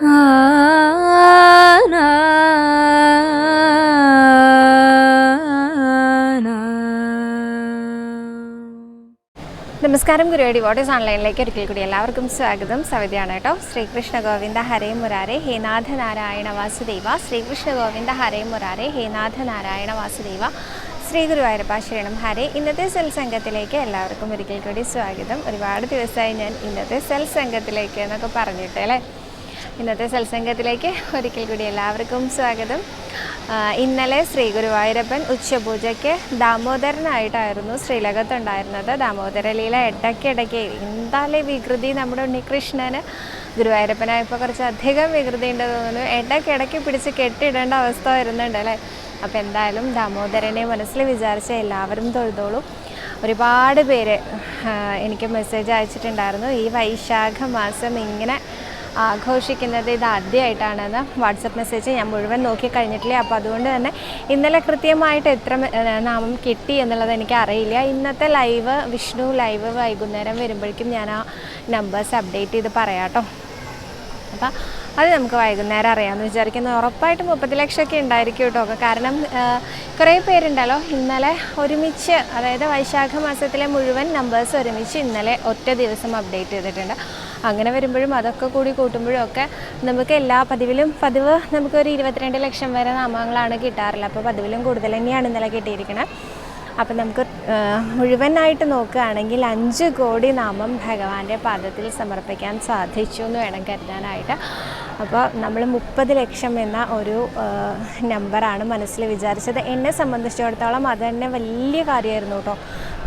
നമസ്കാരം ഗുരുവാടി വോട്ടേഴ്സ് ഓൺലൈനിലേക്ക് ഒരിക്കൽ കൂടി എല്ലാവർക്കും സ്വാഗതം. സവിതയാണ് കേട്ടോ. ശ്രീകൃഷ്ണ ഗോവിന്ദ ഹരേ മുരാരെ ഹേനാഥ നാരായണ വാസുദേവ. ശ്രീകൃഷ്ണ ഗോവിന്ദ ഹരേ മുരാരെ ഹേനാഥ നാരായണ വാസുദേവ. ശ്രീ ഗുരുവായൂരപ്പ ശരണം. ഹരേ. ഇന്നത്തെ സെൽ സംഘത്തിലേക്ക് എല്ലാവർക്കും ഒരിക്കൽ കൂടി സ്വാഗതം. ഒരുപാട് ദിവസമായി ഞാൻ ഇന്നത്തെ സെൽ സംഘത്തിലേക്ക് എന്നൊക്കെ പറഞ്ഞിട്ട് അല്ലേ? ഇന്നത്തെ സത്സംഗത്തിലേക്ക് ഒരിക്കൽ കൂടി എല്ലാവർക്കും സ്വാഗതം. ഇന്നലെ ശ്രീ ഗുരുവായൂരപ്പൻ ഉച്ചപൂജയ്ക്ക് ദാമോദരനായിട്ടായിരുന്നു ശ്രീലകത്തുണ്ടായിരുന്നത്. ദാമോദരലീല ഇടയ്ക്കിടയ്ക്ക് എന്തായാലും വികൃതി നമ്മുടെ ഉണ്ണികൃഷ്ണന് ഗുരുവായൂരപ്പനായപ്പോൾ കുറച്ച് അധികം വികൃതി ഉണ്ടെന്ന് തോന്നുന്നു. ഇടയ്ക്കിടയ്ക്ക് പിടിച്ച് കെട്ടിടേണ്ട അവസ്ഥ വരുന്നുണ്ട് അല്ലേ? അപ്പോൾ എന്തായാലും ദാമോദരനെ മനസ്സിൽ വിചാരിച്ച എല്ലാവരും തൊഴുതോളും. ഒരുപാട് പേര് എനിക്ക് മെസ്സേജ് അയച്ചിട്ടുണ്ടായിരുന്നു. ഈ വൈശാഖ മാസം ഇങ്ങനെ ആഘോഷിക്കുന്നത് ഇത് ആദ്യമായിട്ടാണെന്ന് വാട്സപ്പ് മെസ്സേജ് ഞാൻ മുഴുവൻ നോക്കി കഴിഞ്ഞിട്ടില്ല അപ്പോൾ അതുകൊണ്ട് തന്നെ ഇന്നലെ കൃത്യമായിട്ട് എത്ര നാമം കിട്ടി എന്നുള്ളത് എനിക്ക് അറിയില്ല. ഇന്നത്തെ ലൈവ് വിഷ്ണു ലൈവ് വൈകുന്നേരം വരുമ്പോഴേക്കും ഞാൻ ആ നമ്പേഴ്സ് അപ്ഡേറ്റ് ചെയ്ത് പറയാട്ടോ അപ്പം അത് നമുക്ക് വൈകുന്നേരം അറിയാമെന്ന് വിചാരിക്കുന്നു. ഉറപ്പായിട്ടും മുപ്പത് ലക്ഷമൊക്കെ ഉണ്ടായിരിക്കും കേട്ടോ. കാരണം കുറേ പേരുണ്ടല്ലോ. ഇന്നലെ ഒരുമിച്ച് അതായത് വൈശാഖ മാസത്തിലെ മുഴുവൻ നമ്പേഴ്സ് ഒരുമിച്ച് ഇന്നലെ ഒറ്റ ദിവസം അപ്ഡേറ്റ് ചെയ്തിട്ടുണ്ട്. അങ്ങനെ വരുമ്പോഴും അതൊക്കെ കൂടി കൂട്ടുമ്പോഴും ഒക്കെ നമുക്ക് എല്ലാ പതിവിലും പതിവ് നമുക്കൊരു ഇരുപത്തിരണ്ട് ലക്ഷം വരെ നാമങ്ങളാണ് കിട്ടാറുള്ളത്. അപ്പോൾ പതിവിലും കൂടുതൽ തന്നെയാണ് ഇന്നലെ കിട്ടിയിരിക്കുന്നത് അപ്പം നമുക്ക് മുഴുവനായിട്ട് നോക്കുകയാണെങ്കിൽ അഞ്ച് കോടി നാമം ഭഗവാന്റെ പാദത്തിൽ സമർപ്പിക്കാൻ സാധിച്ചു എന്ന് വേണം കരുതാനായിട്ട്. അപ്പോൾ നമ്മൾ മുപ്പത് ലക്ഷം എന്ന ഒരു നമ്പറാണ് മനസ്സിൽ വിചാരിച്ചത്. എന്നെ സംബന്ധിച്ചിടത്തോളം അത് തന്നെ വലിയ കാര്യമായിരുന്നു കേട്ടോ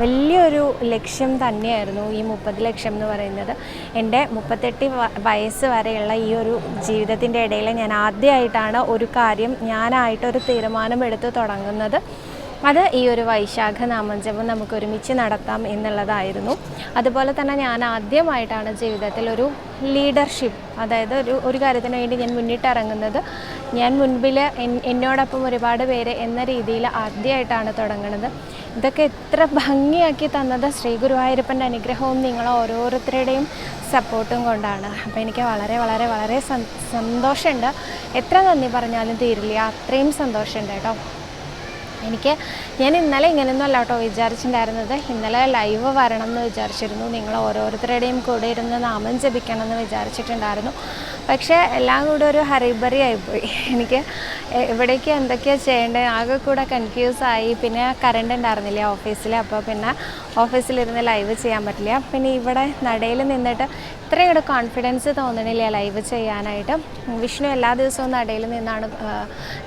വലിയൊരു ലക്ഷ്യം തന്നെയായിരുന്നു ഈ മുപ്പത് ലക്ഷം എന്ന് പറയുന്നത്. എന്റെ മുപ്പത്തെട്ട് വയസ്സ് വരെയുള്ള ഈ ഒരു ജീവിതത്തിന്റെ ഇടയിൽ ഞാൻ ആദ്യമായിട്ടാണ് ഒരു കാര്യം ഞാനായിട്ടൊരു തീരുമാനമെടുത്ത് തുടങ്ങുന്നത്. അത് ഈ ഒരു വൈശാഖ നാമജപം നമുക്ക് ഒരുമിച്ച് നടത്താം എന്നുള്ളതായിരുന്നു. അതുപോലെ തന്നെ ഞാൻ ആദ്യമായിട്ടാണ് ജീവിതത്തിൽ ഒരു ലീഡർഷിപ്പ് അതായത് ഒരു ഒരു കാര്യത്തിന് വേണ്ടി ഞാൻ മുന്നിട്ടിറങ്ങുന്നത് ഞാൻ മുൻപിൽ എന്നോടൊപ്പം ഒരുപാട് പേര് എന്ന രീതിയിൽ ആദ്യമായിട്ടാണ് തുടങ്ങുന്നത്. ഇതൊക്കെ എത്ര ഭംഗിയാക്കി തന്നത്. ശ്രീ ഗുരുവായൂരപ്പന്റെ അനുഗ്രഹവും നിങ്ങൾ ഓരോരുത്തരുടെയും സപ്പോർട്ടും കൊണ്ടാണ്. അപ്പോൾ എനിക്ക് വളരെ വളരെ വളരെ സന്തോഷമുണ്ട്. എത്ര നന്ദി പറഞ്ഞാലും തീരില്ല. അത്രയും സന്തോഷമുണ്ട് കേട്ടോ. എനിക്ക് ഞാൻ ഇന്നലെ ഇങ്ങനെയൊന്നും അല്ല കേട്ടോ വിചാരിച്ചിട്ടുണ്ടായിരുന്നത്. ഇന്നലെ ലൈവ് വരണം എന്ന് വിചാരിച്ചിരുന്നു. നിങ്ങൾ ഓരോരുത്തരുടെയും കൂടെ ഇരുന്ന് നാമം ജപിക്കണം എന്ന് വിചാരിച്ചിട്ടുണ്ടായിരുന്നു. പക്ഷേ എല്ലാം കൂടെ ഒരു ഹറിബറി ആയിപ്പോയി. എനിക്ക് എവിടേക്ക് എന്തൊക്കെയാണ് ചെയ്യേണ്ടത് ആകെ കൂടെ കൺഫ്യൂസ് ആയി. പിന്നെ കറണ്ട് ഉണ്ടായിരുന്നില്ല ഓഫീസിൽ അപ്പോൾ പിന്നെ ഓഫീസിലിരുന്ന് ലൈവ് ചെയ്യാൻ പറ്റില്ല. പിന്നെ ഇവിടെ നടയിൽ നിന്നിട്ട് ഇത്രയും കൂടെ കോൺഫിഡൻസ് തോന്നണില്ല ലൈവ് ചെയ്യാനായിട്ട്? വിഷ്ണു എല്ലാ ദിവസവും നടയിൽ നിന്നാണ്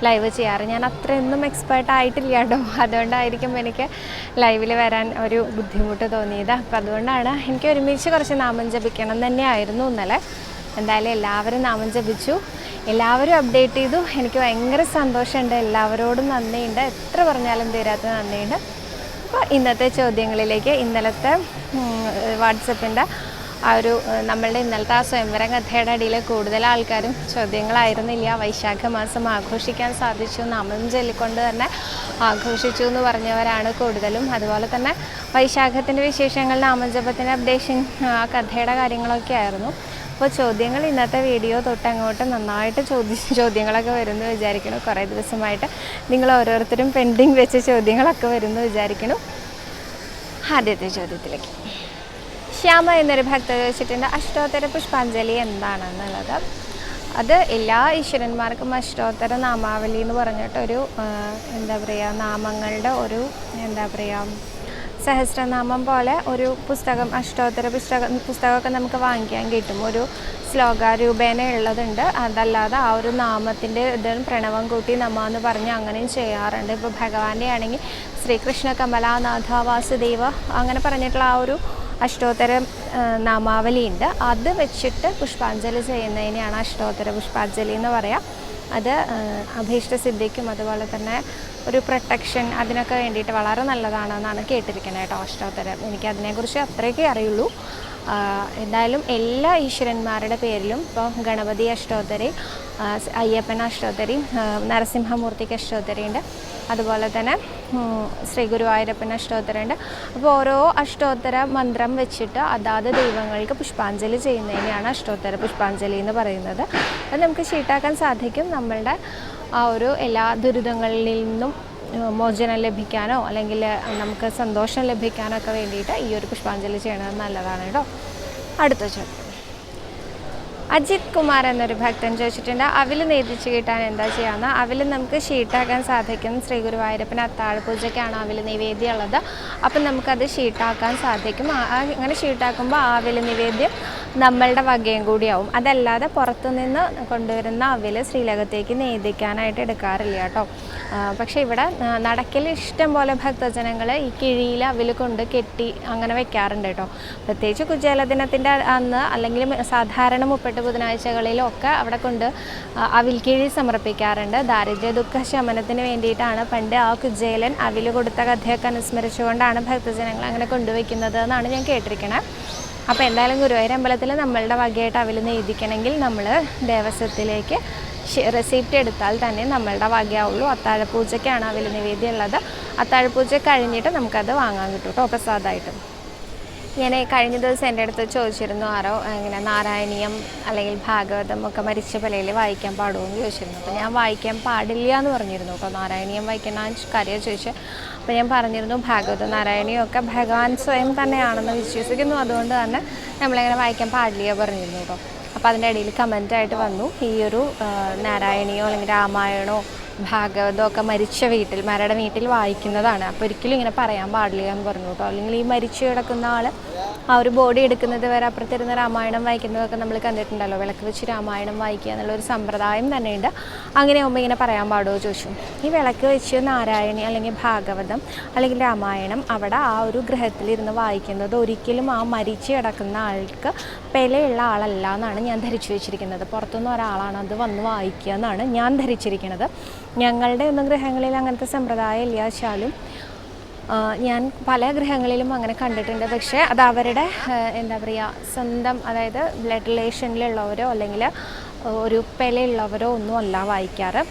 ലൈവ് ചെയ്യാറ്. ഞാൻ അത്രയൊന്നും എക്സ്പേർട്ട് ആയിട്ടില്ല കേട്ടോ. അതുകൊണ്ടായിരിക്കും എനിക്ക് ലൈവിൽ വരാൻ ഒരു ബുദ്ധിമുട്ട് തോന്നിയത്. അപ്പോൾ അതുകൊണ്ടാണ് എനിക്ക് ഒരുമിച്ച് കുറച്ച് നാമം ജപിക്കണം തന്നെയായിരുന്നു ഇന്നലെ. എന്തായാലും എല്ലാവരും നാമം ജപിച്ചു. എല്ലാവരും അപ്ഡേറ്റ് ചെയ്തു. എനിക്ക് ഭയങ്കര സന്തോഷമുണ്ട്. എല്ലാവരോടും നന്ദിയുണ്ട്. എത്ര പറഞ്ഞാലും തീരാത്ത നന്ദിയുണ്ട്. അപ്പോൾ ഇന്നത്തെ ചോദ്യങ്ങളിലേക്ക് ഇന്നലത്തെ വാട്സപ്പിന്റെ ആ ഒരു നമ്മളുടെ ഇന്നലത്തെ ആ സ്വയംവരം കഥയുടെ അടിയിൽ കൂടുതൽ ആൾക്കാരും ചോദ്യങ്ങളായിരുന്നില്ല. വൈശാഖ മാസം ആഘോഷിക്കാൻ സാധിച്ചു. നാമം ചൊല്ലിക്കൊണ്ട് തന്നെ ആഘോഷിച്ചു എന്ന് പറഞ്ഞവരാണ് കൂടുതലും. അതുപോലെ തന്നെ വൈശാഖത്തിന്റെ വിശേഷങ്ങൾ നാമജപത്തിന്റെ അപ്ഡേഷൻ ആ കഥയുടെ കാര്യങ്ങളൊക്കെ ആയിരുന്നു. അപ്പോൾ ചോദ്യങ്ങൾ ഇന്നത്തെ വീഡിയോ തൊട്ട് അങ്ങോട്ട് നന്നായിട്ട് ചോദ്യ ചോദ്യങ്ങളൊക്കെ വരുമെന്ന് വിചാരിക്കണം. കുറേ ദിവസമായിട്ട് നിങ്ങൾ ഓരോരുത്തരും പെൻഡിങ് വെച്ച ചോദ്യങ്ങളൊക്കെ വരുമെന്ന് വിചാരിക്കണം. ആദ്യത്തെ ചോദ്യത്തിലേക്ക്. ശ്യാമ എന്നൊരു ഭക്ത ചോദിച്ചിട്ടുണ്ട് അഷ്ടോത്തര പുഷ്പാഞ്ജലി എന്താണെന്നുള്ളത്? അത് എല്ലാ ഈശ്വരന്മാർക്കും അഷ്ടോത്തര നാമാവലി എന്ന് പറഞ്ഞിട്ടൊരു എന്താ പറയുക നാമങ്ങളുടെ ഒരു എന്താ പറയുക സഹസ്രനാമം പോലെ ഒരു പുസ്തകം അഷ്ടോത്തര പുസ്തകം പുസ്തകമൊക്കെ നമുക്ക് വാങ്ങിക്കാൻ കിട്ടും. ഒരു ശ്ലോക രൂപേണ ഉള്ളതുണ്ട്. അതല്ലാതെ ആ ഒരു നാമത്തിന്റെ ഇത് പ്രണവം കൂട്ടി നമ എന്ന് പറഞ്ഞ് അങ്ങനെയും ചെയ്യാറുണ്ട്. ഇപ്പോൾ ഭഗവാന്റെ ആണെങ്കിൽ ശ്രീകൃഷ്ണ കമലാനാഥ വാസുദേവ അങ്ങനെ പറഞ്ഞിട്ടുള്ള ആ ഒരു അഷ്ടോത്തര നാമാവലി നാമാവലിയുണ്ട്. അത് വെച്ചിട്ട് പുഷ്പാഞ്ജലി ചെയ്യുന്നതിനെയാണ് അഷ്ടോത്തര പുഷ്പാഞ്ജലി എന്ന് പറയാം. അത് അഭീഷ്ട സിദ്ധിക്കും അതുപോലെ തന്നെ ഒരു പ്രൊട്ടക്ഷൻ അതിനൊക്കെ വേണ്ടിയിട്ട് വളരെ നല്ലതാണെന്നാണ് കേട്ടിരിക്കുന്നത് കേട്ടോ അഷ്ടോത്തരം എനിക്ക് അതിനെക്കുറിച്ച് അത്രയൊക്കെ അറിയുള്ളൂ. എന്തായാലും എല്ലാ ഈശ്വരന്മാരുടെ പേരിലും ഇപ്പോൾ ഗണപതി അഷ്ടോത്തരി അയ്യപ്പൻ അഷ്ടോത്തരി നരസിംഹമൂർത്തിക്ക് അഷ്ടോത്തരി ഉണ്ട്. അതുപോലെ തന്നെ ശ്രീ ഗുരുവായൂരപ്പൻ അഷ്ടോത്തരയുണ്ട് അപ്പോൾ ഓരോ അഷ്ടോത്തര മന്ത്രം വെച്ചിട്ട് അതാത് ദൈവങ്ങൾക്ക് പുഷ്പാഞ്ജലി ചെയ്യുന്നതിനെയാണ് അഷ്ടോത്തര പുഷ്പാഞ്ജലി എന്ന് പറയുന്നത്. അത് നമുക്ക് ചീട്ടാക്കാൻ സാധിക്കും. നമ്മളുടെ ആ ഒരു എല്ലാ ദുരിതങ്ങളിൽ നിന്നും മോചനം ലഭിക്കാനോ അല്ലെങ്കിൽ നമുക്ക് സന്തോഷം ലഭിക്കാനോ ഒക്കെ വേണ്ടിയിട്ട് ഈ ഒരു പുഷ്പാഞ്ജലി ചെയ്യണത് നല്ലതാണ് കേട്ടോ. അടുത്ത ചോദ്യം. അജിത് കുമാർ എന്നൊരു ഭക്തൻ ചോദിച്ചിട്ടുണ്ട് അവിൽ നേതിച്ച് കിട്ടാൻ എന്താ ചെയ്യാന്ന്? അവിൽ നമുക്ക് ഷീട്ടാക്കാൻ സാധിക്കും. ശ്രീ ഗുരുവായൂരപ്പന് അത്താഴ പൂജയ്ക്കാണ് അവിൽ നിവേദ്യം ഉള്ളത് അപ്പം നമുക്കത് ഷീട്ടാക്കാൻ സാധിക്കും. അങ്ങനെ ഷീട്ടാക്കുമ്പോൾ ആ അവിൽ നിവേദ്യം നമ്മളുടെ വകയും കൂടിയാവും. അതല്ലാതെ പുറത്തുനിന്ന് കൊണ്ടുവരുന്ന അവിൽ ശ്രീലകത്തേക്ക് നെയ്തിക്കാനായിട്ട് എടുക്കാറില്ല കേട്ടോ. പക്ഷേ ഇവിടെ നടക്കിൽ ഇഷ്ടം പോലെ ഭക്തജനങ്ങൾ ഈ കിഴിയിൽ അവിൽ കൊണ്ട് കെട്ടി അങ്ങനെ വെക്കാറുണ്ട് കേട്ടോ. പ്രത്യേകിച്ച് കുജേല ദിനത്തിന്റെ അന്ന് അല്ലെങ്കിൽ സാധാരണ മുപ്പെട്ട് ബുധനാഴ്ചകളിലൊക്കെ അവിടെ കൊണ്ട് അവിൽ കിഴി സമർപ്പിക്കാറുണ്ട്. ദാരിദ്ര്യ ദുഃഖ ശമനത്തിന് വേണ്ടിയിട്ടാണ് പണ്ട് ആ കുജേലൻ അവിൽ കൊടുത്ത കഥയൊക്കെ അനുസ്മരിച്ചുകൊണ്ടാണ് ഭക്തജനങ്ങൾ അങ്ങനെ കൊണ്ടുവയ്ക്കുന്നത് എന്നാണ് ഞാൻ കേട്ടിരിക്കണേ. അപ്പോൾ എന്തായാലും ഗുരുവായൂർ അമ്പലത്തിൽ നമ്മളുടെ വകയായിട്ട് അവിൽ നെയ്തിക്കണമെങ്കിൽ നമ്മൾ ദേവസ്വത്തിലേക്ക് റെസിപ്റ്റ് എടുത്താൽ തന്നെ നമ്മളുടെ വകയാവുള്ളൂ. അത്താഴപൂജയ്ക്കാണ് അവിൽ നിവേദ്യം ഉള്ളത്. അത്താഴപൂജ കഴിഞ്ഞിട്ട് നമുക്കത് വാങ്ങാൻ കിട്ടും കേട്ടോ പ്രസാദമായിട്ട്. ഞാൻ കഴിഞ്ഞ ദിവസം എന്റെ അടുത്ത് ചോദിച്ചിരുന്നു ആരോ ഇങ്ങനെ നാരായണീയം അല്ലെങ്കിൽ ഭാഗവതം ഒക്കെ മരിച്ച പലയിൽ വായിക്കാൻ പാടുമോ എന്ന് ചോദിച്ചിരുന്നു. അപ്പോൾ ഞാൻ വായിക്കാൻ പാടില്ല എന്ന് പറഞ്ഞിരുന്നു കേട്ടോ നാരായണീയം വായിക്കണ കാര്യം ചോദിച്ചു അപ്പോൾ ഞാൻ പറഞ്ഞിരുന്നു ഭാഗവത നാരായണിയൊക്കെ ഭഗവാൻ സ്വയം തന്നെയാണെന്ന് വിശ്വസിക്കുന്നു. അതുകൊണ്ട് തന്നെ നമ്മളങ്ങനെ വായിക്കാൻ പാടില്ല പറഞ്ഞിരുന്നു കേട്ടോ. അപ്പോൾ അതിന്റെ ഇടയിൽ കമന്റായിട്ട് വന്നു. ഈ ഒരു നാരായണിയോ അല്ലെങ്കിൽ രാമായണോ ഭാഗവതം ഒക്കെ മരിച്ച വീട്ടിൽ മരട വീട്ടിൽ വായിക്കുന്നതാണ്. അപ്പോൾ ഒരിക്കലും ഇങ്ങനെ പറയാൻ പാടില്ല എന്ന് പറഞ്ഞു കേട്ടോ. അല്ലെങ്കിൽ ഈ മരിച്ചു കിടക്കുന്ന ആൾ ആ ഒരു ബോഡി എടുക്കുന്നത് വരെ അപ്പുറത്തിരുന്ന് രാമായണം വായിക്കുന്നതൊക്കെ നമ്മൾ കണ്ടിട്ടുണ്ടല്ലോ. വിളക്ക് വെച്ച് രാമായണം വായിക്കുക എന്നുള്ളൊരു സമ്പ്രദായം തന്നെയുണ്ട്. അങ്ങനെ ആകുമ്പോൾ ഇങ്ങനെ പറയാൻ പാടുമോ ചോദിച്ചു. ഈ വിളക്ക് വെച്ച് നാരായണി അല്ലെങ്കിൽ ഭാഗവതം അല്ലെങ്കിൽ രാമായണം അവിടെ ആ ഒരു ഗ്രഹത്തിലിരുന്ന് വായിക്കുന്നത് ഒരിക്കലും ആ മരിച്ചു കിടക്കുന്ന ആൾക്ക് പെലയുള്ള ആളല്ല എന്നാണ് ഞാൻ ധരിച്ചു വെച്ചിരിക്കുന്നത്. പുറത്തുനിന്ന് ഒരാളാണ് അത് വന്ന് വായിക്കുക എന്നാണ് ഞാൻ ധരിച്ചിരിക്കുന്നത്. ഞങ്ങളുടെ ഒന്നും ഗ്രഹങ്ങളിൽ അങ്ങനത്തെ സമ്പ്രദായം ഇല്ല വെച്ചാലും ഞാൻ പല ഗ്രഹങ്ങളിലും അങ്ങനെ കണ്ടിട്ടുണ്ട്. പക്ഷേ അത് അവരുടെ എന്താ പറയുക സ്വന്തം അതായത് ബ്ലഡ് റിലേഷനിലുള്ളവരോ അല്ലെങ്കിൽ ഒരു പെലയുള്ളവരോ ഒന്നും അല്ല വായിക്കാറ്.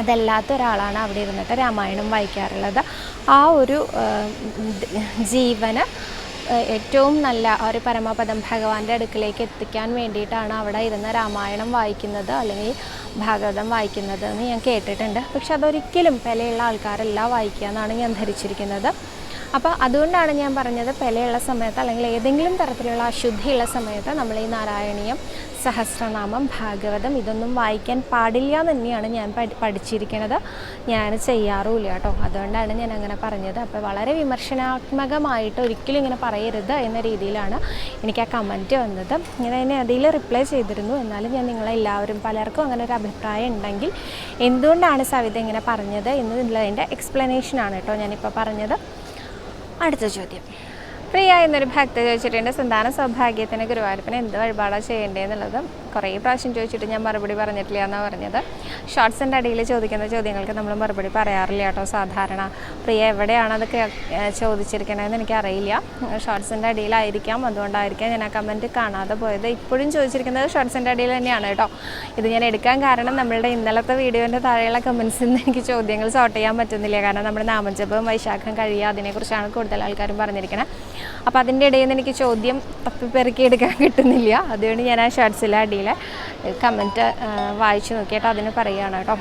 അതല്ലാത്ത ഒരാളാണ് അവിടെ ഇരുന്നിട്ട് രാമായണം വായിക്കാറുള്ളത്. ആ ഒരു ജീവന് ഏറ്റവും നല്ല ഒരു പരമപദം ഭഗവാന്റെ അടുക്കിലേക്ക് എത്തിക്കാൻ വേണ്ടിയിട്ടാണ് അവിടെ ഇരുന്ന് രാമായണം വായിക്കുന്നത് അല്ലെങ്കിൽ ഭാഗവതം വായിക്കുന്നത് എന്ന് ഞാൻ കേട്ടിട്ടുണ്ട്. പക്ഷെ അതൊരിക്കലും വിലയുള്ള ആൾക്കാരല്ല വായിക്കുക എന്നാണ് ഞാൻ ധരിച്ചിരിക്കുന്നത്. അപ്പോൾ അതുകൊണ്ടാണ് ഞാൻ പറഞ്ഞത് പെലയുള്ള സമയത്ത് അല്ലെങ്കിൽ ഏതെങ്കിലും തരത്തിലുള്ള അശുദ്ധിയുള്ള സമയത്ത് നമ്മൾ ഈ നാരായണീയം സഹസ്രനാമം ഭാഗവതം ഇതൊന്നും വായിക്കാൻ പാടില്ല എന്ന് തന്നെയാണ് ഞാൻ പഠിച്ചിരിക്കുന്നത്. ഞാൻ ചെയ്യാറുമില്ല കേട്ടോ. അതുകൊണ്ടാണ് ഞാൻ അങ്ങനെ പറഞ്ഞത്. അപ്പോൾ വളരെ വിമർശനാത്മകമായിട്ട് ഒരിക്കലും ഇങ്ങനെ പറയരുത് എന്ന രീതിയിലാണ് എനിക്ക് ആ കമന്റ് വന്നത്. ഞാൻ അതിനെ അതിൽ റിപ്ലൈ ചെയ്തിരുന്നു. എന്നാലും ഞാൻ നിങ്ങളെല്ലാവരും പലർക്കും അങ്ങനെ ഒരു അഭിപ്രായം ഉണ്ടെങ്കിൽ എന്തുകൊണ്ടാണ് സവിത ഇങ്ങനെ പറഞ്ഞത്? എന്നുള്ളതിന്റെ എക്സ്പ്ലനേഷനാണ് കേട്ടോ ഞാനിപ്പോൾ പറഞ്ഞത്. അടുത്ത ചോദ്യം. പ്രിയ എന്നൊരു ഭക്ത ചോദിച്ചിട്ടുണ്ട് സന്താന സൗഭാഗ്യത്തിന് ഗുരുവായൂരപ്പന് എന്ത് വഴിപാടാണ് ചെയ്യേണ്ടതെന്നുള്ളത് കുറേ പ്രാവശ്യം ചോദിച്ചിട്ട് ഞാൻ മറുപടി പറഞ്ഞിട്ടില്ല എന്നാണ് പറഞ്ഞത്. ഷോർട്സിന്റെ അടിയിൽ ചോദിക്കുന്ന ചോദ്യങ്ങൾക്ക് നമ്മൾ മറുപടി പറയാറില്ല കേട്ടോ. സാധാരണ പ്രിയ എവിടെയാണ് അതൊക്കെ ചോദിച്ചിരിക്കണമെന്ന് എനിക്കറിയില്ല. ഷോർട്സിന്റെ അടിയിലായിരിക്കാം. അതുകൊണ്ടായിരിക്കാം ഞാൻ ആ കമന്റ് കാണാതെ പോയത്. ഇപ്പോഴും ചോദിച്ചിരിക്കുന്നത് ഷോർട്സിന്റെ അടിയിൽ തന്നെയാണ് കേട്ടോ. ഇത് ഞാൻ എടുക്കാൻ കാരണം നമ്മളുടെ ഇന്നലത്തെ വീഡിയോന്റെ താഴെയുള്ള കമൻസിൽ നിന്ന് എനിക്ക് ചോദ്യങ്ങൾ സോർട്ട് ചെയ്യാൻ പറ്റുന്നില്ല. കാരണം നമ്മുടെ നാമജപം വൈശാഖം കഴിയുക അതിനെക്കുറിച്ചാണ് കൂടുതൽ ആൾക്കാരും പറഞ്ഞിരിക്കുന്നത് അപ്പോൾ അതിന്റെ ഇടയിൽ നിന്ന് എനിക്ക് ചോദ്യം തപ്പിപ്പെറുക്കി എടുക്കാൻ കിട്ടുന്നില്ല. അതുകൊണ്ട് ഞാൻ ആ ഷോർട്സിലെ അടിയിലെ കമന്റ് വായിച്ചു നോക്കിയിട്ട് അതിന് പറയുകയാണ് കേട്ടോ.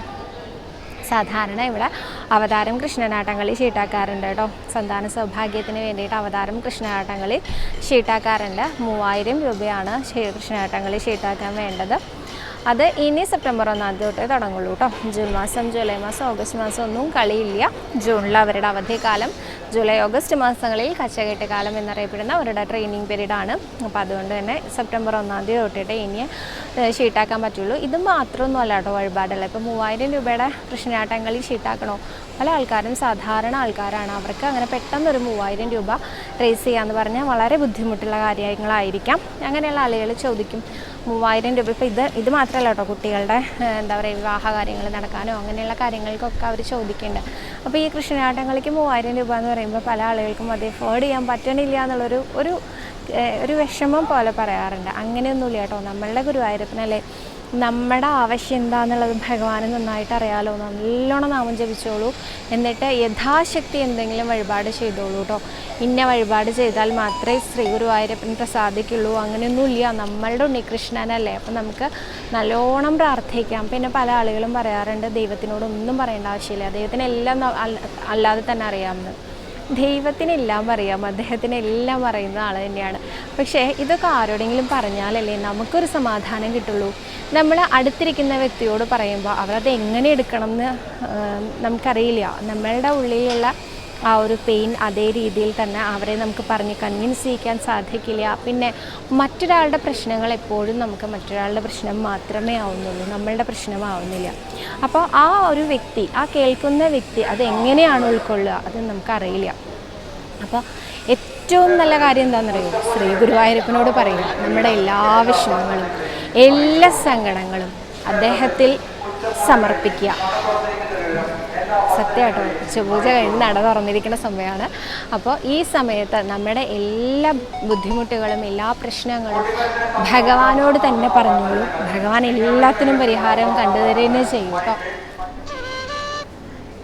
സാധാരണ ഇവിടെ അവതാരം കൃഷ്ണനാട്ടംകളി ഷീട്ടാക്കാറുണ്ട് കേട്ടോ. സന്താന സൗഭാഗ്യത്തിന് വേണ്ടിയിട്ട് അവതാരം കൃഷ്ണനാട്ടംകളി ഷീട്ടാക്കാറുണ്ട്. മൂവായിരം രൂപയാണ് കൃഷ്ണനാട്ടംകളി ചീട്ടാക്കാൻ വേണ്ടത്. അത് ഇനി സെപ്റ്റംബർ ഒന്നാം തീയതി തൊട്ടേ തുടങ്ങുള്ളൂ കേട്ടോ. ജൂൺ മാസം ജൂലൈ മാസം ഓഗസ്റ്റ് മാസം ഒന്നും കളിയില്ല. ജൂണിൽ അവരുടെ അവധിക്കാലം ജൂലൈ ഓഗസ്റ്റ് മാസങ്ങളിൽ കച്ചകെട്ട് കാലം എന്നറിയപ്പെടുന്ന അവരുടെ ട്രെയിനിങ് ആണ്. അപ്പോൾ അതുകൊണ്ട് തന്നെ സെപ്റ്റംബർ ഒന്നാം തീയതി തൊട്ടിട്ട് ഇനി ഷീട്ടാക്കാൻ പറ്റുള്ളൂ. ഇത് മാത്രമൊന്നും അല്ല കേട്ടോ വഴിപാടല്ല ഇപ്പോൾ മൂവായിരം രൂപയുടെ കൃഷ്ണനാട്ടങ്ങളിൽ ഷീട്ടാക്കണോ പല ആൾക്കാരും സാധാരണ ആൾക്കാരാണ്. അവർക്ക് അങ്ങനെ പെട്ടെന്നൊരു മൂവായിരം രൂപ റേസ് ചെയ്യാന്ന് പറഞ്ഞാൽ വളരെ ബുദ്ധിമുട്ടുള്ള കാര്യങ്ങളായിരിക്കാം. അങ്ങനെയുള്ള ആളുകൾ ചോദിക്കും മൂവായിരം രൂപ. ഇപ്പോൾ ഇത് ഇത് മാത്രമല്ല കേട്ടോ കുട്ടികളുടെ എന്താ പറയുക വിവാഹ കാര്യങ്ങൾ നടക്കാനോ അങ്ങനെയുള്ള കാര്യങ്ങൾക്കൊക്കെ അവർ ചോദിക്കുന്നുണ്ട് അപ്പോൾ ഈ കൃഷ്ണനാട്ടങ്ങൾക്ക് മൂവായിരം രൂപ എന്ന് പറയുമ്പോൾ പല ആളുകൾക്കും അത് എഫേർഡ് ചെയ്യാൻ പറ്റണില്ല എന്നുള്ളൊരു ഒരു ഒരു വിഷമം പോലെ പറയാറുണ്ട്. അങ്ങനെയൊന്നുമില്ല കേട്ടോ നമ്മളുടെ ഗുരുവായൂരപ്പനല്ലേ നമ്മുടെ ആവശ്യം എന്താണെന്നുള്ളത് ഭഗവാന് നന്നായിട്ട് അറിയാലോ. നല്ലോണം നാമം ജപിച്ചോളൂ. എന്നിട്ട് യഥാശക്തി എന്തെങ്കിലും വഴിപാട് ചെയ്തോളൂ കേട്ടോ ഇന്ന വഴിപാട് ചെയ്താൽ മാത്രമേ ശ്രീ ഗുരുവായൂരപ്പൻ പ്രസാദിക്കുള്ളൂ. അങ്ങനെയൊന്നുമില്ല. നമ്മളുടെ ഉണ്ണികൃഷ്ണനല്ലേ അപ്പം നമുക്ക് നല്ലോണം പ്രാർത്ഥിക്കാം. പിന്നെ പല ആളുകളും പറയാറുണ്ട് ദൈവത്തിനോടൊന്നും പറയേണ്ട ആവശ്യമില്ല. ദൈവത്തിന് എല്ലാം അല്ലാതെ തന്നെ അറിയാമെന്ന്. ദൈവത്തിനെല്ലാം അറിയാം. അദ്ദേഹത്തിന് എല്ലാം അറിയുന്ന ആൾ തന്നെയാണ്. പക്ഷേ ഇതൊക്കെ ആരോടെങ്കിലും പറഞ്ഞാലല്ലേ നമുക്കൊരു സമാധാനം കിട്ടുള്ളൂ? നമ്മൾ അടുത്തിരിക്കുന്ന വ്യക്തിയോട് പറയുമ്പോൾ അവരത് എങ്ങനെ എടുക്കണം എന്ന് നമുക്കറിയില്ല. നമ്മളുടെ ഉള്ളിലുള്ള ആ ഒരു പെയിൻ അതേ രീതിയിൽ തന്നെ അവരെ നമുക്ക് പറഞ്ഞ് കൺവിൻസ് ചെയ്യിക്കാൻ സാധിക്കില്ല. പിന്നെ മറ്റൊരാളുടെ പ്രശ്നങ്ങൾ എപ്പോഴും നമുക്ക് മറ്റൊരാളുടെ പ്രശ്നം മാത്രമേ ആവുന്നുള്ളൂ. നമ്മളുടെ പ്രശ്നമാവുന്നില്ല അപ്പോൾ ആ ഒരു വ്യക്തി ആ കേൾക്കുന്ന വ്യക്തി അത് എങ്ങനെയാണ് ഉൾക്കൊള്ളുക? അത് നമുക്കറിയില്ല അപ്പോൾ ഏറ്റവും നല്ല കാര്യം എന്താണെന്നറിയോ? ശ്രീ ഗുരുവായൂരപ്പനോട് പറയുക നമ്മുടെ എല്ലാ വിഷമങ്ങളും എല്ലാ സങ്കടങ്ങളും അദ്ദേഹത്തിൽ സമർപ്പിക്കുക. സത്യമാട്ടോ ഉച്ചപൂജ കഴിഞ്ഞ് നട തുറന്നിരിക്കുന്ന സമയമാണ്. അപ്പോൾ ഈ സമയത്ത് നമ്മുടെ എല്ലാ ബുദ്ധിമുട്ടുകളും എല്ലാ പ്രശ്നങ്ങളും ഭഗവാനോട് തന്നെ പറഞ്ഞോളൂ. ഭഗവാൻ എല്ലാത്തിനും പരിഹാരം കണ്ടുതരുകയും ചെയ്യും. കേട്ടോ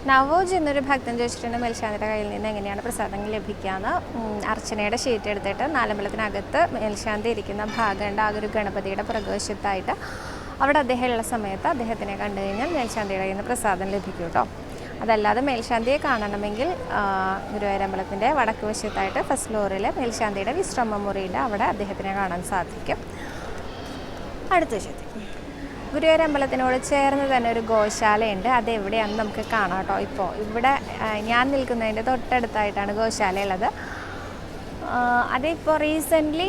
നവോജ് എന്നൊരു ഭക്തൻ ചോദിച്ചിട്ടുണ്ട് മേൽശാന്തിയുടെ കയ്യിൽ നിന്ന് എങ്ങനെയാണ് പ്രസാദങ്ങൾ ലഭിക്കാന്ന്. ഉം, അർച്ചനയുടെ ഷീറ്റ് എടുത്തിട്ട് നാലമ്പലത്തിനകത്ത് മേൽശാന്തി ഇരിക്കുന്ന ഭാഗമുണ്ട്. ആ ഒരു ഗണപതിയുടെ പ്രകോശത്തായിട്ട് അവിടെ അദ്ദേഹം ഉള്ള സമയത്ത് അദ്ദേഹത്തിനെ കണ്ടു കഴിഞ്ഞാൽ മേൽശാന്തിയുടെ കയ്യിൽ നിന്ന് പ്രസാദം ലഭിക്കും കേട്ടോ. അതല്ലാതെ മേൽശാന്തിയെ കാണണമെങ്കിൽ ഗുരുവായൂരമ്പലത്തിന്റെ വടക്ക് വശത്തായിട്ട് ഫസ്റ്റ് ഫ്ലോറിൽ മേൽശാന്തിയുടെ വിശ്രമ മുറിയുടെ അവിടെ അദ്ദേഹത്തിനെ കാണാൻ സാധിക്കും. അടുത്ത ചോദ്യം ഗുരുവായൂർ അമ്പലത്തിനോട് ചേർന്ന് തന്നെ ഒരു ഗോശാലയുണ്ട്. അത് എവിടെയാണെന്ന് നമുക്ക് കാണാം കേട്ടോ ഇപ്പോൾ. ഇവിടെ ഞാൻ നിൽക്കുന്നതിന്റെ തൊട്ടടുത്തായിട്ടാണ് ഗോശാല ഉള്ളത് അതിപ്പോൾ റീസെന്റ്ലി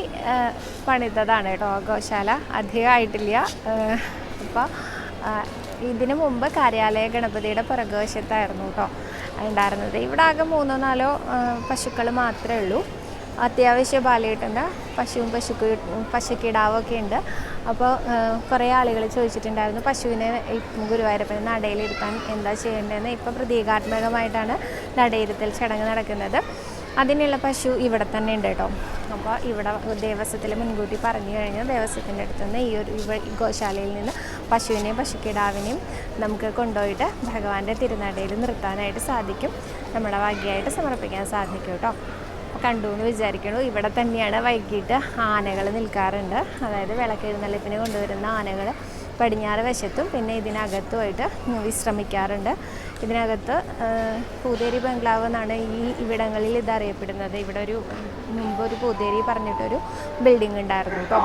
പണിതതാണ് കേട്ടോ ഗോശാല. അധികമായിട്ടില്ല. അപ്പോൾ ഇതിനു മുമ്പ് കാര്യാലയ ഗണപതിയുടെ പുറകുവശത്തായിരുന്നു കേട്ടോ ഉണ്ടായിരുന്നത്. ഇവിടെ ആകെ മൂന്നോ നാലോ പശുക്കൾ മാത്രമേ ഉള്ളൂ. അത്യാവശ്യ പാലിയിട്ടുണ്ട് പശുവും പശുക്ക് പശുക്കിടാവൊക്കെ ഉണ്ട്. അപ്പോൾ കുറേ ആളുകൾ ചോദിച്ചിട്ടുണ്ടായിരുന്നു പശുവിനെ ഗുരുവായൂരപ്പനെ നടയിലിരുത്താൻ എന്താ ചെയ്യേണ്ടതെന്ന്? ഇപ്പോൾ പ്രതീകാത്മകമായിട്ടാണ് നടയിരുത്തൽ ചടങ്ങ് നടക്കുന്നത്. അതിനുള്ള പശു ഇവിടെ തന്നെ ഉണ്ട് കേട്ടോ അപ്പോൾ ഇവിടെ ദേവസ്വത്തിൽ മുൻകൂട്ടി പറഞ്ഞു കഴിഞ്ഞാൽ ദേവസ്വത്തിന്റെ അടുത്ത് നിന്ന് ഈ ഒരു ഗോശാലയിൽ നിന്ന് പശുവിനെയും പശുക്കിടാവിനെയും നമുക്ക് കൊണ്ടുപോയിട്ട് ഭഗവാന്റെ തിരുനടയിൽ നിർത്താനായിട്ട് സാധിക്കും. നമ്മുടെ വകയായിട്ട് സമർപ്പിക്കാൻ സാധിക്കും കേട്ടോ. കണ്ടു എന്ന് വിചാരിക്കണു. ഇവിടെ തന്നെയാണ് വൈകിട്ട് ആനകൾ നിൽക്കാറുണ്ട്. അതായത് വിളക്കെഴുന്നള്ളിപ്പിന് കൊണ്ടുവരുന്ന ആനകൾ പടിഞ്ഞാറ് വശത്തും പിന്നെ ഇതിനകത്തുമായിട്ട് വിശ്രമിക്കാറുണ്ട്. ഇതിനകത്ത് പൂതേരി ബംഗ്ലാവ് എന്നാണ് ഈ ഇവിടങ്ങളിൽ ഇതറിയപ്പെടുന്നത് ഇവിടെ ഒരു മുമ്പ് ഒരു പൂതേരി പറഞ്ഞിട്ടൊരു ബിൽഡിംഗ് ഉണ്ടായിരുന്നു കേട്ടോ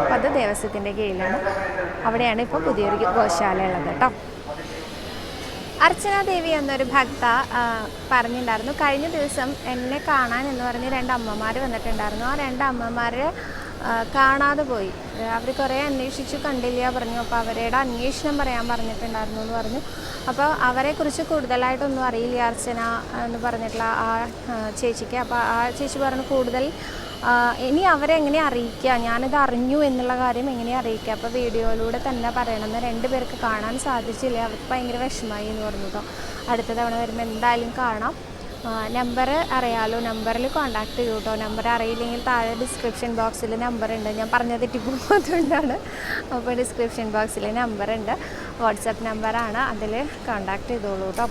അപ്പോൾ അത് ദേവസ്വത്തിന്റെ കീഴിലാണ്. അവിടെയാണ് ഇപ്പോൾ പുതിയൊരു ഗോശാല ഉള്ളത് കേട്ടോ അർച്ചന ദേവി എന്നൊരു ഭക്ത പറഞ്ഞിട്ടുണ്ടായിരുന്നു കഴിഞ്ഞ ദിവസം എന്നെ കാണാൻ എന്ന് പറഞ്ഞ് രണ്ട് അമ്മമാർ വന്നിട്ടുണ്ടായിരുന്നു. ആ രണ്ട് അമ്മമാരെ കാണാതെ പോയി. അവർ കുറേ അന്വേഷിച്ചു കണ്ടില്ല പറഞ്ഞു. അപ്പോൾ അവരുടെ അന്വേഷണം പറയാൻ പറഞ്ഞിട്ടുണ്ടായിരുന്നു എന്ന് പറഞ്ഞു. അപ്പോൾ അവരെക്കുറിച്ച് കൂടുതലായിട്ടൊന്നും അറിയില്ല അർച്ചന എന്ന് പറഞ്ഞിട്ടുള്ള ആ ചേച്ചിക്ക്. അപ്പോൾ ആ ചേച്ചി പറഞ്ഞു കൂടുതൽ ഇനി അവരെ എങ്ങനെ അറിയിക്കുക? ഞാനിത് അറിഞ്ഞു എന്നുള്ള കാര്യം എങ്ങനെ അറിയിക്കുക? അപ്പോൾ വീഡിയോയിലൂടെ തന്നെ പറയണമെന്ന് രണ്ട് പേർക്ക് കാണാൻ സാധിച്ചില്ല? അവർക്ക് ഭയങ്കര വിഷമമായി എന്ന് പറഞ്ഞു കേട്ടോ. അടുത്ത തവണ വരുമ്പോൾ എന്തായാലും കാണാം. നമ്പർ അറിയാലോ? നമ്പറിൽ കോൺടാക്ട് ചെയ്യൂ കേട്ടോ നമ്പർ അറിയില്ലെങ്കിൽ താഴെ ഡിസ്ക്രിപ്ഷൻ ബോക്സിൽ നമ്പർ ഉണ്ട്. ഞാൻ പറഞ്ഞ തെറ്റിപ്പോകും അതുകൊണ്ടാണ്. അപ്പോൾ ഡിസ്ക്രിപ്ഷൻ ബോക്സിൽ നമ്പർ ഉണ്ട്. വാട്സപ്പ് നമ്പറാണ് അതിൽ കോൺടാക്ട് ചെയ്തോളൂ കേട്ടോ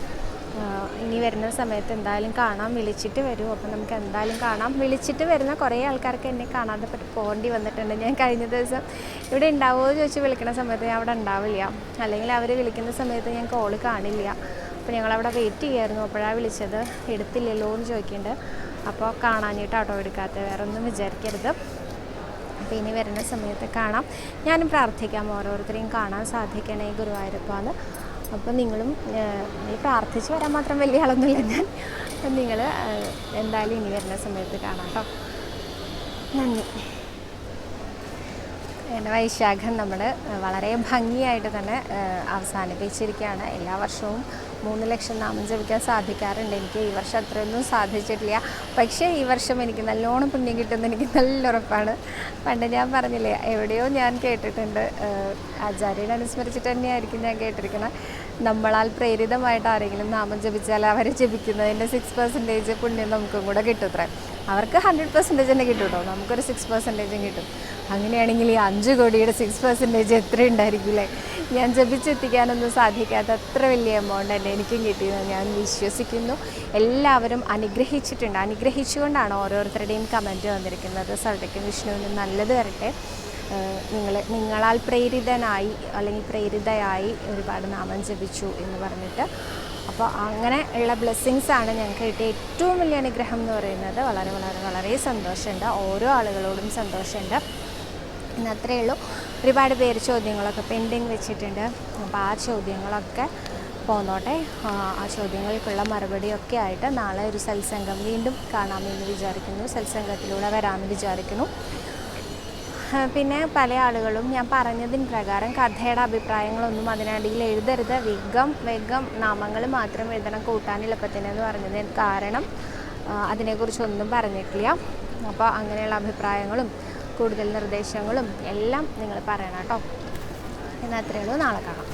ഇനി വരുന്ന സമയത്ത് എന്തായാലും കാണാം. വിളിച്ചിട്ട് വരും. അപ്പം നമുക്ക് എന്തായാലും കാണാം. വിളിച്ചിട്ട് വരുന്ന കുറേ ആൾക്കാർക്ക് എന്നെ കാണാതെ പറ്റി പോകേണ്ടി വന്നിട്ടുണ്ട്. ഞാൻ കഴിഞ്ഞ ദിവസം ഇവിടെ ഉണ്ടാവുമോ ചോദിച്ച് വിളിക്കുന്ന സമയത്ത് ഞാൻ അവിടെ ഉണ്ടാവില്ല അല്ലെങ്കിൽ അവർ വിളിക്കുന്ന സമയത്ത് ഞാൻ കോൾ കാണില്ല. അപ്പോൾ ഞങ്ങളവിടെ വെയിറ്റ് ചെയ്യായിരുന്നു. അപ്പോഴാണ് വിളിച്ചത്. എടുത്തില്ലല്ലോ എന്ന് ചോദിക്കുന്നുണ്ട് അപ്പോൾ കാണാനായിട്ട് ഓട്ടോ എടുക്കാത്ത. വേറെ ഒന്നും വിചാരിക്കരുത്. അപ്പോൾ ഇനി വരുന്ന സമയത്ത് കാണാം. ഞാനും പ്രാർത്ഥിക്കാം. ഓരോരുത്തരെയും കാണാൻ സാധിക്കണേ ഗുരുവായൂരപ്പാന്ന്. അപ്പോൾ നിങ്ങളും ഈ പ്രാർത്ഥിച്ച് വരാൻ മാത്രം വലിയ ആളൊന്നുമില്ല ഞാൻ. നിങ്ങൾ എന്തായാലും ഇനി വരുന്ന സമയത്ത് കാണാം കേട്ടോ നന്ദി. എന്റെ വൈശാഖം നമ്മൾ വളരെ ഭംഗിയായിട്ട് തന്നെ അവസാനിപ്പിച്ചിരിക്കുകയാണ്. എല്ലാ വർഷവും മൂന്ന് ലക്ഷം നാമം ജപിക്കാൻ സാധിക്കാറുണ്ട്. എനിക്ക് ഈ വർഷം അത്രയൊന്നും സാധിച്ചിട്ടില്ല. പക്ഷേ ഈ വർഷം എനിക്ക് നല്ലോണം പുണ്യം കിട്ടുമെന്ന് എനിക്ക് നല്ല ഉറപ്പാണ്. പണ്ട് ഞാൻ പറഞ്ഞില്ലേ എവിടെയോ ഞാൻ കേട്ടിട്ടുണ്ട്. ആചാര്യനുസ്മരിച്ചിട്ട് തന്നെയായിരിക്കും ഞാൻ കേട്ടിരിക്കുന്നത് നമ്മളാൽ പ്രേരിതമായിട്ട് ആരെങ്കിലും നാമം ജപിച്ചാൽ അവരെ ജപിക്കുന്നതിന്റെ സിക്സ് പെർസെന്റേജ് പുണ്യം നമുക്കും കൂടെ കിട്ടും കിട്ടുത്രേ അവർക്ക് ഹൺഡ്രഡ് പെർസെന്റേജ് തന്നെ കിട്ടും കേട്ടോ നമുക്കൊരു സിക്സ് പെർസെന്റേജും കിട്ടും. അങ്ങനെയാണെങ്കിൽ ഈ അഞ്ച് കോടിയുടെ സിക്സ് പെർസെന്റേജ് എത്ര ഉണ്ടായിരിക്കില്ലേ ഞാൻ ജപിച്ചെത്തിക്കാനൊന്നും സാധിക്കാത്ത അത്ര വലിയ എമൗണ്ട് തന്നെ എനിക്കും കിട്ടിയെന്ന് ഞാൻ വിശ്വസിക്കുന്നു. എല്ലാവരും അനുഗ്രഹിച്ചിട്ടുണ്ട്. അനുഗ്രഹിച്ചുകൊണ്ടാണ് ഓരോരുത്തരുടെയും കമന്റ് വന്നിരിക്കുന്നത്. സർവയ്ക്കും വിഷ്ണുവിനും നല്ലത് വരട്ടെ. നിങ്ങൾ നിങ്ങളാൽ പ്രേരിതനായി അല്ലെങ്കിൽ പ്രേരിതയായി ഒരുപാട് നാമം ജപിച്ചു എന്ന് പറഞ്ഞിട്ട്. അപ്പോൾ അങ്ങനെ ഉള്ള ബ്ലെസ്സിങ്സ് ആണ് ഞങ്ങൾക്ക് കിട്ടിയ ഏറ്റവും വലിയ അനുഗ്രഹം എന്ന് പറയുന്നത്. വളരെ വളരെ വളരെ സന്തോഷമുണ്ട്. ഓരോ ആളുകളോടും സന്തോഷമുണ്ട്. ഇന്നത്രയേ ഉള്ളൂ. ഒരുപാട് പേര് ചോദ്യങ്ങളൊക്കെ പെൻഡിങ് വെച്ചിട്ടുണ്ട്. അപ്പോൾ ആ ചോദ്യങ്ങളൊക്കെ പോന്നോട്ടെ. ആ, ചോദ്യങ്ങൾക്കുള്ള മറുപടിയൊക്കെ ആയിട്ട് നാളെ ഒരു സത്സംഗം വീണ്ടും കാണാമെന്ന് വിചാരിക്കുന്നു. സത്സംഗത്തിലൂടെ വരാമെന്ന് വിചാരിക്കുന്നു. പിന്നെ പല ആളുകളും ഞാൻ പറഞ്ഞതിന് പ്രകാരം കഥയുടെ അഭിപ്രായങ്ങളൊന്നും അതിനടിയിൽ എഴുതരുത്. വിഗം വേഗം നാമങ്ങൾ മാത്രം എഴുതണം കൂട്ടാൻ എളുപ്പത്തിനെന്ന് പറഞ്ഞത് കാരണം അതിനെക്കുറിച്ചൊന്നും പറഞ്ഞിട്ടില്ല. അപ്പോൾ അങ്ങനെയുള്ള അഭിപ്രായങ്ങളും കൂടുതൽ നിർദ്ദേശങ്ങളും എല്ലാം നിങ്ങൾ പറയണം കേട്ടോ. എന്നാൽ അത്രയേ ഉള്ളൂ. നാളെ കാണാം.